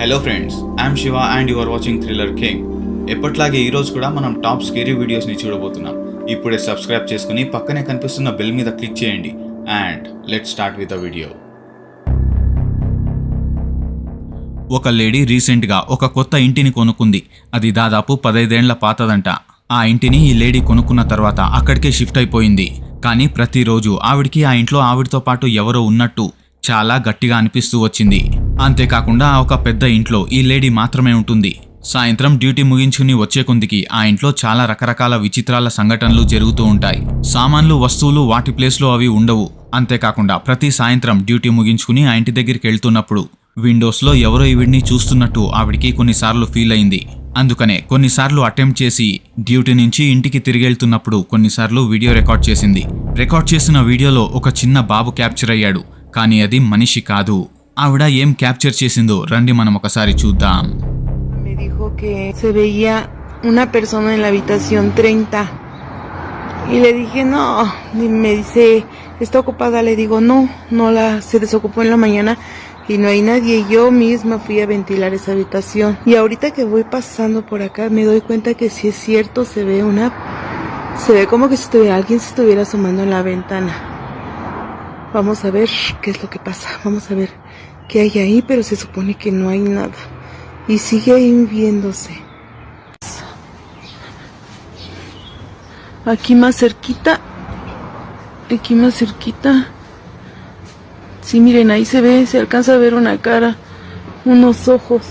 Hello friends I'm Shiva and you are watching thriller king ఎప్పట్లాగే ఈరోజు కూడా మనం టాప్ స్కేరీ వీడియోస్ని చూడబోతున్నాం. ఇప్పుడే సబ్స్క్రైబ్ చేసుకుని పక్కనే కనిపిస్తున్న బెల్ మీద క్లిక్ చేయండి. And let start with the video ఒక లేడీ రీసెంట్గా ఒక కొత్త ఇంటిని కొనుక్కుంది. అది దాదాపు పదైదేండ్ల పాతదంట. ఆ ఇంటిని ఈ లేడీ కొనుక్కున్న తర్వాత అక్కడికే షిఫ్ట్ అయిపోయింది. కానీ ప్రతిరోజు ఆవిడికి ఆ ఇంట్లో ఆవిడతో పాటు ఎవరో ఉన్నట్టు చాలా గట్టిగా అనిపిస్తూ వచ్చింది. అంతేకాకుండా ఒక పెద్ద ఇంట్లో ఈ లేడీ మాత్రమే ఉంటుంది. సాయంత్రం డ్యూటీ ముగించుకుని వచ్చే కొందికి ఆ ఇంట్లో చాలా రకరకాల విచిత్రాల సంఘటనలు జరుగుతూ ఉంటాయి. సామాన్లు వస్తువులు వాటి ప్లేస్లో అవి ఉండవు. అంతేకాకుండా ప్రతి సాయంత్రం డ్యూటీ ముగించుకుని ఆ ఇంటి దగ్గరికి వెళ్తున్నప్పుడు విండోస్లో ఎవరో ఈవిడ్ని చూస్తున్నట్టు ఆవిడికి కొన్నిసార్లు ఫీల్ అయింది. అందుకనే కొన్నిసార్లు అటెంప్ట్ చేసి డ్యూటీ నుంచి ఇంటికి తిరిగి వెళ్తున్నప్పుడు కొన్నిసార్లు వీడియో రికార్డ్ చేసింది. రికార్డ్ చేసిన వీడియోలో ఒక చిన్న బాబు క్యాప్చర్ అయ్యాడు. కానీ అది మనిషి కాదు. ఆవిడ ఏం క్యాప్చర్ చేసిందో రండి మనం ఒకసారి చూద్దాం Me dijo que se veía una persona en la habitación 30. Y le dije, no. Y me dice, ¿está ocupada? Le digo, no, no la, se desocupó en la mañana y no hay nadie. Y yo misma fui a ventilar esa habitación. Y ahorita que voy pasando por acá me doy cuenta que si es cierto, se ve una, se ve como que si estuviera, alguien se estuviera asomando en la ventana. Vamos a ver qué es lo que pasa. Vamos a ver qué hay ahí, pero se supone que no hay nada. Y sigue ahí viéndose. Aquí más cerquita. Aquí más cerquita. Sí, miren, ahí se ve, se alcanza a ver una cara, unos ojos.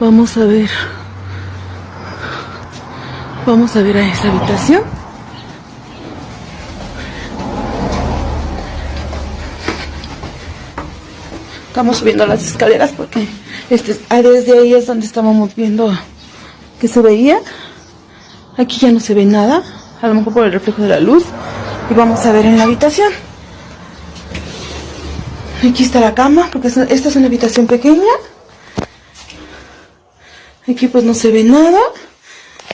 Vamos a ver. Vamos a ver a esa habitación. Estamos subiendo las escaleras porque este, ah, desde ahí es donde estábamos viendo que se veía. Aquí ya no se ve nada, a lo mejor por el reflejo de la luz. Y vamos a ver en la habitación. Aquí está la cama, porque es- esta es una habitación pequeña. Aquí pues no se ve nada.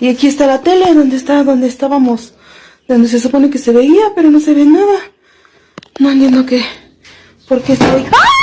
Y aquí está la tele, donde está, donde estábamos, donde se supone que se veía, pero no se ve nada. No entiendo qué. ¿Por qué está ahí? ¡Ay!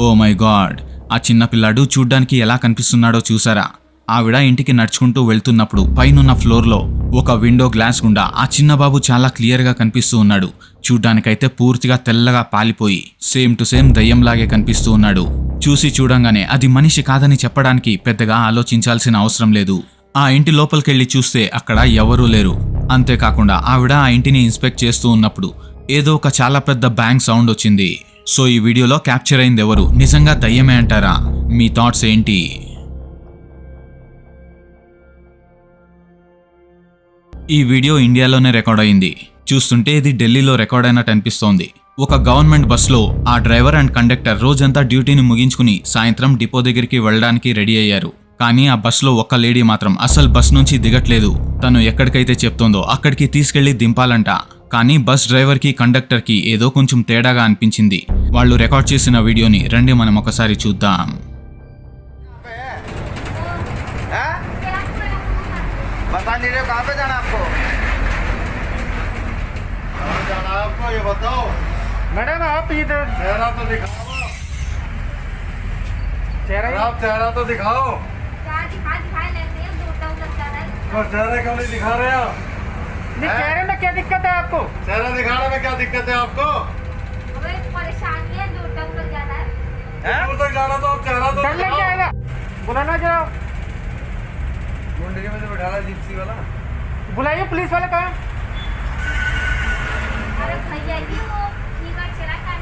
Oh my god ఆ చిన్న పిల్లాడు చూడ్డానికి ఎలా కనిపిస్తున్నాడో చూసారా? ఆవిడ ఇంటికి నడుచుకుంటూ వెళ్తున్నప్పుడు పైనున్న ఫ్లోర్లో ఒక విండో గ్లాస్ గుండా ఆ చిన్న బాబు చాలా క్లియర్గా కనిపిస్తూ ఉన్నాడు. చూడ్డానికైతే పూర్తిగా తెల్లగా పాలిపోయి సేమ్ టు సేమ్ దయ్యంలాగే కనిపిస్తూ ఉన్నాడు. చూసి చూడంగానే అది మనిషి కాదని చెప్పడానికి పెద్దగా ఆలోచించాల్సిన అవసరం లేదు. ఆ ఇంటి లోపలికెళ్ళి చూస్తే అక్కడ ఎవరూ లేరు. అంతేకాకుండా ఆవిడ ఆ ఇంటిని ఇన్స్పెక్ట్ చేస్తూ ఉన్నప్పుడు ఏదో ఒక చాలా పెద్ద బ్యాంగ్ సౌండ్ వచ్చింది. సో ఈ వీడియోలో క్యాప్చర్ అయింది ఎవరు నిజంగా దయ్యమే అంటారా? మీ థాట్స్ ఏంటి? ఈ వీడియో ఇండియాలోనే రికార్డ్ అయింది. చూస్తుంటే ఇది ఢిల్లీలో రికార్డ్ అయినట్టు అనిపిస్తోంది. ఒక గవర్నమెంట్ బస్సులో ఆ డ్రైవర్ అండ్ కండక్టర్ రోజంతా డ్యూటీని ముగించుకుని సాయంత్రం డిపో దగ్గరికి వెళ్ళడానికి రెడీ అయ్యారు. కానీ ఆ బస్లో ఒక్క లేడీ మాత్రం అసలు బస్ నుంచి దిగట్లేదు తను ఎక్కడికైతే చెప్తోందో అక్కడికి తీసుకెళ్లి దింపాలంట కానీ బస్ డ్రైవర్కి కండక్టర్కి ఏదో కొంచెం తేడాగా అనిపించింది వాళ్ళు రికార్డ్ చేసిన వీడియోని రండి మనం ఒకసారి చూద్దాం हैं? बता नहीं रहे कहाँ पे जाना आपको कहाँ जाना है आपको ये बताओ मैडम आप इधर चेहरा तो दिखाओ चेहरा अरे आप चेहरा तो दिखाओ क्या दिखा लेते हैं है चेहरे क्यों नहीं दिखा रहे आप। चेहरे में क्या दिक्कत है आपको? चेहरा दिखाने में क्या दिक्कत है आपको? परेशानी है है। दूर तक जाना तो आप चेहरा तो डर जाएगा बुलाना जरा गुंडगी में बैठा है जिप्सी वाला। बुलाइए पुलिस वाले कहा अरे भैया जी वो कर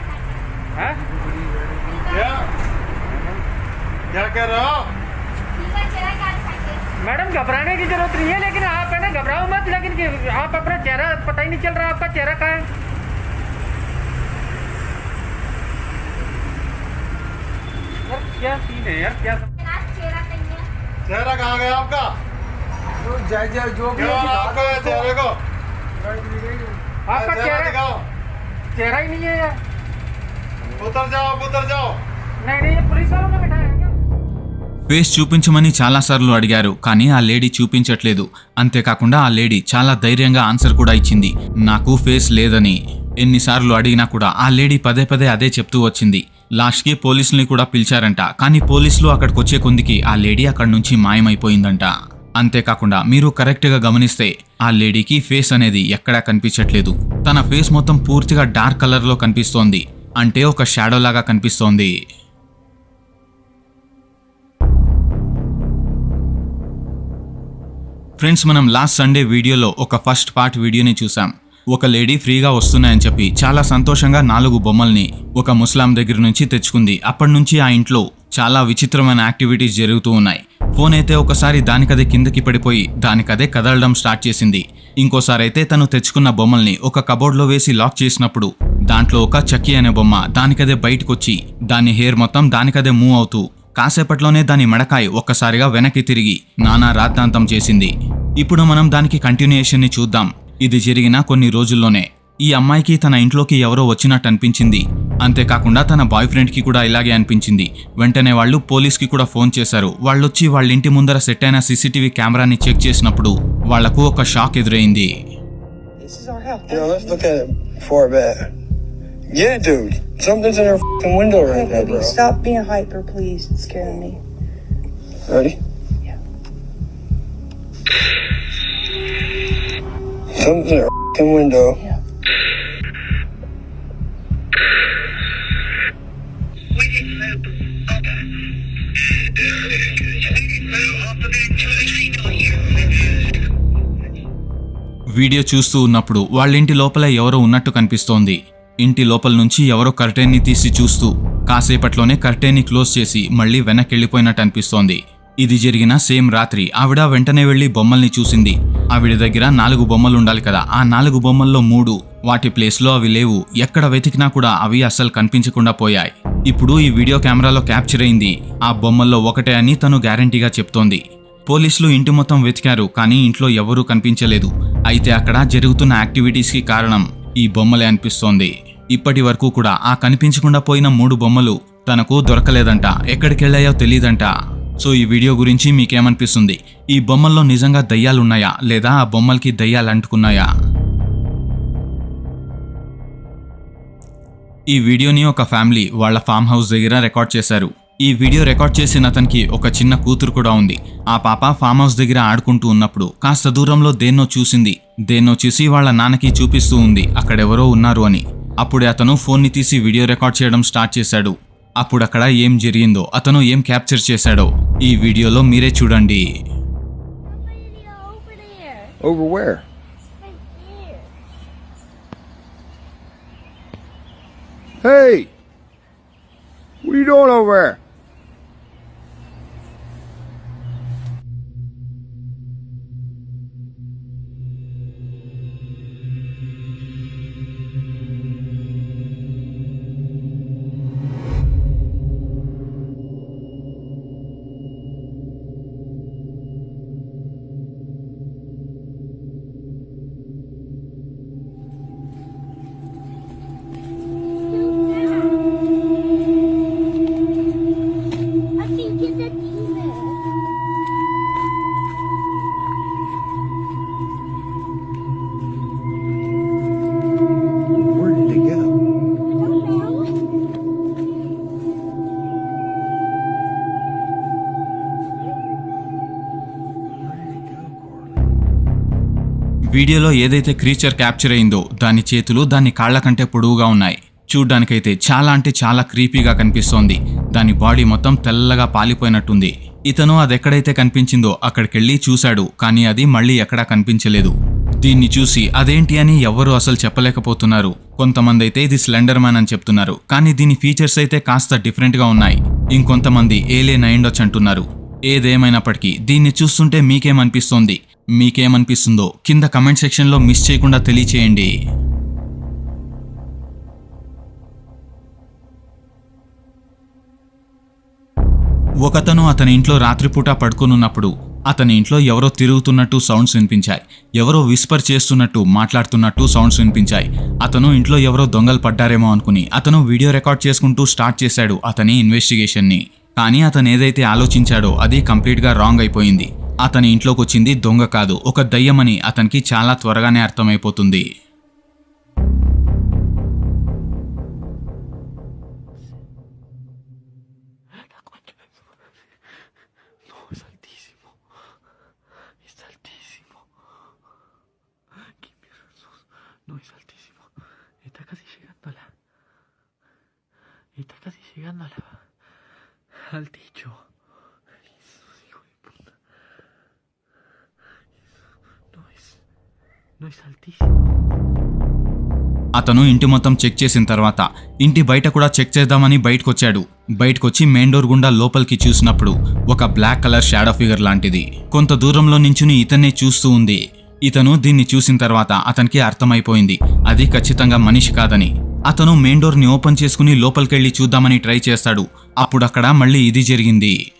हैं? क्या? क्या कह रहे हो फिगर चला कर सकते मैडम घबराने की ज़रूरत नहीं है लेकिन आप है ना घबराओ मत लेकिन कि- आप अपना चेहरा पता ही नहीं चल रहा आपका चेहरा कहाँ है। यार क्या सीन है यार क्या चेहरा है कहाँ गया आपका? जय जय जो हो है आपका चेहरे को। आपका चेहरा चेहरा चेहरा ही नहीं है यार। उतर जाओ आप उतर जाओ। नहीं नहीं ये पुलिस वालों ఫేస్ చూపించమని చాలాసార్లు అడిగారు కానీ ఆ లేడీ చూపించట్లేదు. అంతేకాకుండా ఆ లేడీ చాలా ధైర్యంగా ఆన్సర్ కూడా ఇచ్చింది. నాకు ఫేస్ లేదని ఎన్నిసార్లు అడిగినా కూడా ఆ లేడీ పదే పదే అదే చెప్తూ వచ్చింది. లాస్ట్కి పోలీసుల్ని కూడా పిలిచారంట కానీ పోలీసులు అక్కడికి వచ్చే కొందికి ఆ లేడీ అక్కడి నుంచి మాయమైపోయిందంట. అంతేకాకుండా మీరు కరెక్ట్గా గమనిస్తే ఆ లేడీకి ఫేస్ అనేది ఎక్కడా కనిపించట్లేదు. తన ఫేస్ మొత్తం పూర్తిగా డార్క్ కలర్లో కనిపిస్తోంది. అంటే ఒక షాడో లాగా కనిపిస్తోంది. ఫ్రెండ్స్ మనం లాస్ట్ సండే వీడియోలో ఒక ఫస్ట్ పార్ట్ వీడియోని చూసాం ఒక లేడీ ఫ్రీగా వస్తున్నాయని చెప్పి చాలా సంతోషంగా నాలుగు బొమ్మల్ని ఒక ముస్లాం దగ్గర నుంచి తెచ్చుకుంది. అప్పటి నుంచి ఆ ఇంట్లో చాలా విచిత్రమైన యాక్టివిటీస్ జరుగుతూ ఉన్నాయి. ఫోన్ అయితే ఒకసారి దానికదే కిందకి పడిపోయి దానికదే కదలడం స్టార్ట్ చేసింది. ఇంకోసారి అయితే తను తెచ్చుకున్న బొమ్మల్ని ఒక కబోర్డ్లో వేసి లాక్ చేసినప్పుడు దాంట్లో ఒక చక్కీ అనే బొమ్మ దానికదే బయటకొచ్చి దాని హెయిర్ మొత్తం దానికదే మూవ్ అవుతూ కాసేపట్లోనే దాని మెడకాయ ఒక్కసారిగా వెనక్కి తిరిగి నానా రాద్ధాంతం చేసింది. ఇప్పుడు మనం దానికి కంటిన్యూయేషన్ని చూద్దాం. ఇది జరిగిన కొన్ని రోజుల్లోనే. ఈ అమ్మాయికి తన ఇంట్లోకి ఎవరో వచ్చినట్టు అనిపించింది. అంతేకాకుండా తన బాయ్ ఫ్రెండ్కి కూడా ఇలాగే అనిపించింది. వెంటనే వాళ్ళు పోలీస్కి కూడా ఫోన్ చేశారు. వాళ్ళొచ్చి వాళ్ళ ఇంటి ముందర సెట్ అయిన సీసీటీవీ కెమెరాని చెక్ చేసినప్పుడు వాళ్ళకు ఒక షాక్ ఎదురైంది. Yeah, dude. Something's in her fucking window right now, bro. Stop being hyper, please. It's scaring me. Ready? Yeah. Something's in her fucking window. Yeah. Video చూస్తూ ఉన్నప్పుడు వాళ్ళింటి లోపల ఎవరో ఉన్నట్టు కనిపిస్తోంది ఇంటి లోపల నుంచి ఎవరో కర్టెన్ని తీసి చూస్తూ కాసేపట్లోనే కర్టెన్ని క్లోజ్ చేసి మళ్ళీ వెనక్కి వెళ్ళిపోయినట్టు అనిపిస్తోంది. ఇది జరిగిన సేమ్ రాత్రి ఆవిడ వెంటనే వెళ్ళి బొమ్మల్ని చూసింది. ఆవిడ దగ్గర నాలుగు బొమ్మలు ఉండాలి కదా ఆ నాలుగు బొమ్మల్లో మూడు వాటి ప్లేస్లో అవి లేవు ఎక్కడ వెతికినా కూడా అవి అస్సలు కనిపించకుండా పోయాయి. ఇప్పుడు ఈ వీడియో కెమెరాలో క్యాప్చర్ అయింది. ఆ బొమ్మల్లో ఒకటే అని తను గ్యారంటీగా చెప్తోంది. పోలీసులు ఇంటి మొత్తం వెతికారు కానీ ఇంట్లో ఎవరూ కనిపించలేదు. అయితే అక్కడ జరుగుతున్న యాక్టివిటీస్కి కారణం ఈ బొమ్మలే అనిపిస్తోంది. ఇప్పటి వరకు కూడా ఆ కనిపించకుండా పోయిన మూడు బొమ్మలు తనకు దొరకలేదంట. ఎక్కడికెళ్ళాయో తెలియదంట సో ఈ వీడియో గురించి మీకేమనిపిస్తుంది? ఈ బొమ్మల్లో నిజంగా దయ్యాలున్నాయా? లేదా ఆ బొమ్మలకి దయ్యాలు అంటుకున్నాయా ఈ వీడియోని ఒక ఫ్యామిలీ వాళ్ళ ఫామ్ హౌస్ దగ్గర రికార్డ్ చేశారు. ఈ వీడియో రికార్డ్ చేసిన అతనికి ఒక చిన్న కూతురు కూడా ఉంది. ఆ పాప ఫామ్ హౌస్ దగ్గర ఆడుకుంటూ ఉన్నప్పుడు కాస్త దూరంలో దేన్నో చూసింది. దేన్నో చూసి వాళ్ళ నాన్నకి చూపిస్తూ ఉంది. అక్కడెవరో ఉన్నారు అని. అప్పుడే అతను ఫోన్ని తీసి వీడియో రికార్డ్ చేయడం స్టార్ట్ చేశాడు అప్పుడు అక్కడ ఏం జరిగిందో అతను ఏం క్యాప్చర్ చేశాడో ఈ వీడియోలో మీరే చూడండి over where? Hey! What are you doing over there? వీడియోలో ఏదైతే క్రీచర్ క్యాప్చర్ అయిందో దాని చేతులు దాని కాళ్ళ కంటే పొడవుగా ఉన్నాయి. చూడ్డానికైతే చాలా అంటే చాలా క్రీపీగా కనిపిస్తోంది. దాని బాడీ మొత్తం తెల్లగా పాలిపోయినట్టుంది. ఇతను అదెక్కడైతే కనిపించిందో అక్కడికెళ్ళి చూశాడు కానీ అది మళ్ళీ ఎక్కడా కనిపించలేదు. దీన్ని చూసి అదేంటి అని ఎవ్వరూ అసలు చెప్పలేకపోతున్నారు. కొంతమంది అయితే ఇది స్లెండర్ మ్యాన్ అని చెప్తున్నారు కానీ దీని ఫీచర్స్ అయితే కాస్త డిఫరెంట్గా ఉన్నాయి. ఇంకొంతమంది ఏలే నైండొచ్చు అంటున్నారు ఏదేమైనప్పటికీ దీన్ని చూస్తుంటే మీకేమనిపిస్తోంది? మీకేమనిపిస్తుందో కింద కమెంట్ సెక్షన్లో మిస్ చేయకుండా తెలియచేయండి. ఒకతను అతని ఇంట్లో రాత్రిపూట పడుకునున్నప్పుడు అతని ఇంట్లో ఎవరో తిరుగుతున్నట్టు సౌండ్స్ వినిపించాయి. ఎవరో విస్పర్ చేస్తున్నట్టు మాట్లాడుతున్నట్టు సౌండ్స్ వినిపించాయి. అతను ఇంట్లో ఎవరో దొంగలు పడ్డారేమో అనుకుని అతను వీడియో రికార్డ్ చేసుకుంటూ స్టార్ట్ చేశాడు అతని ఇన్వెస్టిగేషన్ని కానీ అతను ఏదైతే ఆలోచించాడో అది కంప్లీట్గా రాంగ్ అయిపోయింది. అతని ఇంట్లోకి వచ్చింది దొంగ కాదు ఒక దయ్యమని అతనికి చాలా త్వరగానే అర్థమైపోతుంది. Llegando al techo. Jesús, hijo de puta. No es. No es altísimo. అతను ఇంటి మొత్తం చెక్ చేసిన తర్వాత ఇంటి బయట కూడా చెక్ చేద్దామని బయటకొచ్చాడు బయటకొచ్చి మెయిన్ డోర్ గుండా లోపలికి చూసినప్పుడు ఒక బ్లాక్ కలర్ షాడో ఫిగర్ లాంటిది కొంత దూరంలో నించుని ఇతన్నే చూస్తూ ఉంది ఇతను దీన్ని చూసిన తర్వాత అతనికి అర్థమైపోయింది అది ఖచ్చితంగా మనిషి కాదని అతను మెయిన్ డోర్ని ఓపెన్ చేసుకుని లోపలికెళ్ళి చూద్దామని ట్రై చేస్తాడు అప్పుడు అక్కడ మళ్ళీ ఇది జరిగింది.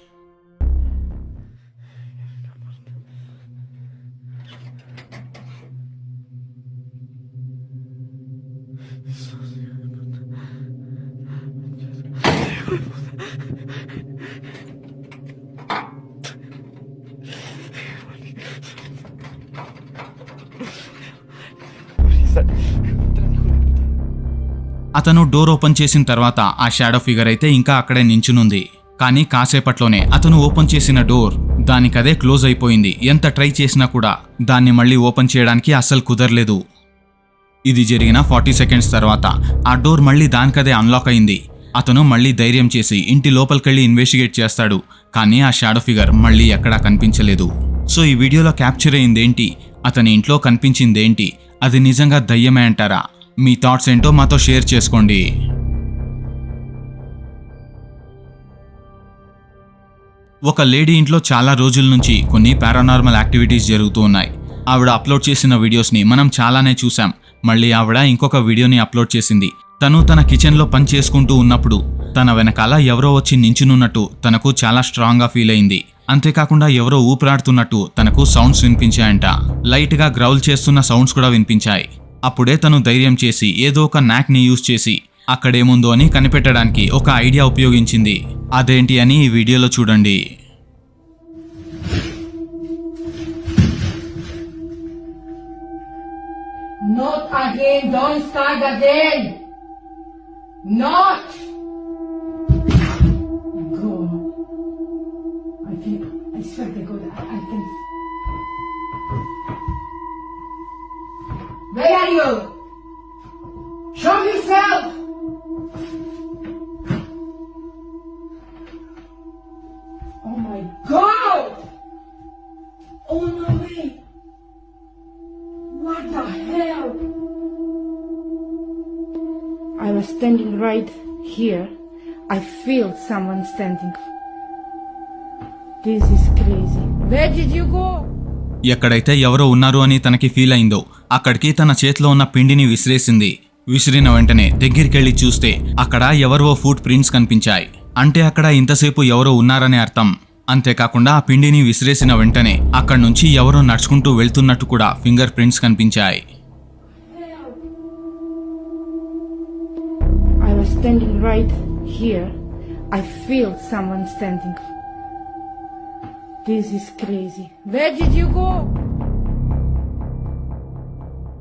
అతను డోర్ ఓపెన్ చేసిన తర్వాత ఆ షాడో ఫిగర్ అయితే ఇంకా అక్కడే నించునుంది. కానీ కాసేపట్లోనే అతను ఓపెన్ చేసిన డోర్ దానికదే క్లోజ్ అయిపోయింది. ఎంత ట్రై చేసినా కూడా దాన్ని మళ్ళీ ఓపెన్ చేయడానికి అస్సలు కుదరలేదు. ఇది జరిగిన ఫార్టీ సెకండ్స్ తర్వాత ఆ డోర్ మళ్ళీ దానికదే అన్లాక్ అయింది. అతను మళ్ళీ ధైర్యం చేసి ఇంటి లోపలికెళ్ళి ఇన్వెస్టిగేట్ చేస్తాడు. కానీ ఆ షాడో ఫిగర్ మళ్ళీ ఎక్కడా కనిపించలేదు. సో ఈ వీడియోలో క్యాప్చర్ అయిందేంటి? అతని ఇంట్లో కనిపించిందేంటి? అది నిజంగా దయ్యమే అంటారా? మీ థాట్స్ ఏంటో మాతో షేర్ చేసుకోండి. ఒక లేడీ ఇంట్లో చాలా రోజుల నుంచి కొన్ని పారానార్మల్ యాక్టివిటీస్ జరుగుతూ ఉన్నాయి. ఆవిడ అప్లోడ్ చేసిన వీడియోస్ని మనం చాలానే చూసాం మళ్ళీ ఆవిడ ఇంకొక వీడియోని అప్లోడ్ చేసింది. తను తన కిచెన్లో పని చేసుకుంటూ ఉన్నప్పుడు తన వెనకాల ఎవరో వచ్చి నించునున్నట్టు తనకు చాలా స్ట్రాంగ్గా ఫీల్ అయింది. అంతేకాకుండా ఎవరో ఊపిరాడుతున్నట్టు తనకు సౌండ్స్ వినిపించాయంట. లైట్గా గ్రౌల్ చేస్తున్న సౌండ్స్ కూడా వినిపించాయి. అప్పుడే తను ధైర్యం చేసి ఏదో ఒక నాక్ని యూజ్ చేసి అక్కడేముందో అని కనిపెట్టడానికి ఒక ఐడియా ఉపయోగించింది అదేంటి అని ఈ వీడియోలో చూడండి Not again. Don't start again. Not. I can. I swear to God, I, I can. Where are you? Show yourself. Oh my God. Oh no way. What the hell? I was standing right here. I feel someone standing. This is crazy. Where did you go? ఎక్కడైతే ఎవరో ఉన్నారు అని తనకి feel అయిందో అక్కడికి తన చేతిలో ఉన్న పిండిని విసిరేసింది విసిరిన వెంటనే దగ్గరికెళ్ళి చూస్తే అక్కడ ఎవరో ఫుట్ ప్రింట్స్ కనిపించాయి అంటే అక్కడ ఇంతసేపు ఎవరో ఉన్నారనే అర్థం అంతేకాకుండా ఆ పిండిని విసిరేసిన వెంటనే అక్కడి నుంచి ఎవరో నడుచుకుంటూ వెళ్తున్నట్టు కూడా ఫింగర్ ప్రింట్స్ కనిపించాయి I was standing right here. I feel someone standing. This is crazy. Where did you go?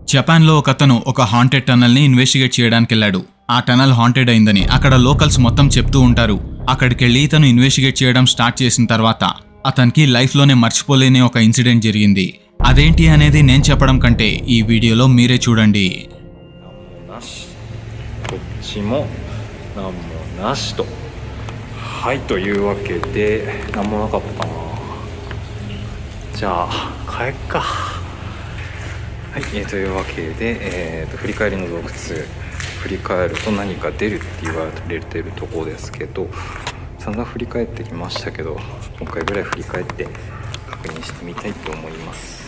జపాన్లో ఒక అతను ఒక హాంటెడ్ టనల్ ని ఇన్వెస్టిగేట్ చేయడానికి వెళ్ళాడు ఆ టనల్ హాంటెడ్ అయిందని అక్కడ లోకల్స్ మొత్తం చెప్తూ ఉంటారు అక్కడికెళ్ళి ఇతను ఇన్వెస్టిగేట్ చేయడం స్టార్ట్ చేసిన తర్వాత అతనికి లైఫ్లోనే మర్చిపోలేని ఒక ఇన్సిడెంట్ జరిగింది అదేంటి అనేది నేను చెప్పడం కంటే ఈ వీడియోలో మీరే చూడండి なしこっちも何もなしとはいというわけで何もなかったなじゃあ帰っか はい、えーというわけで、えーと振り返りの洞窟振り返ると何か出るって言われてるとこですけど散々振り返ってきましたけど今回ぐらい振り返って確認してみたいと思います、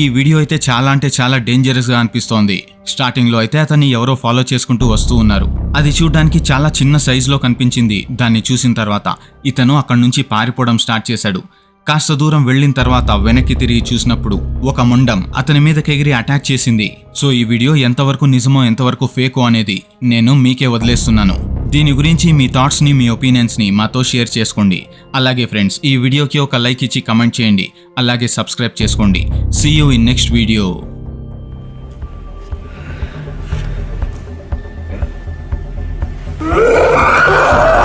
ఈ వీడియో అయితే చాలా అంటే చాలా డేంజరస్గా అనిపిస్తోంది. స్టార్టింగ్లో అయితే అతన్ని ఎవరో ఫాలో చేసుకుంటూ వస్తూ ఉన్నారు. అది చూడడానికి చాలా చిన్న సైజ్లో కనిపించింది. దాన్ని చూసిన తర్వాత ఇతను అక్కడి నుంచి పారిపోవడం స్టార్ట్ చేశాడు. కాస్త దూరం వెళ్ళిన తర్వాత వెనక్కి తిరిగి చూసినప్పుడు ఒక మొండం అతని మీదకి ఎగిరి అటాక్ చేసింది. సో ఈ వీడియో ఎంతవరకు నిజమో ఎంతవరకు ఫేకో అనేది నేను మీకే వదిలేస్తున్నాను. దీని గురించి మీ థాట్స్ని మీ ఒపీనియన్స్ని మాతో షేర్ చేసుకోండి. అలాగే ఫ్రెండ్స్ ఈ వీడియోకి ఒక లైక్ ఇచ్చి కమెంట్ చేయండి. అలాగే సబ్స్క్రైబ్ చేసుకోండి. See you in next video Ah!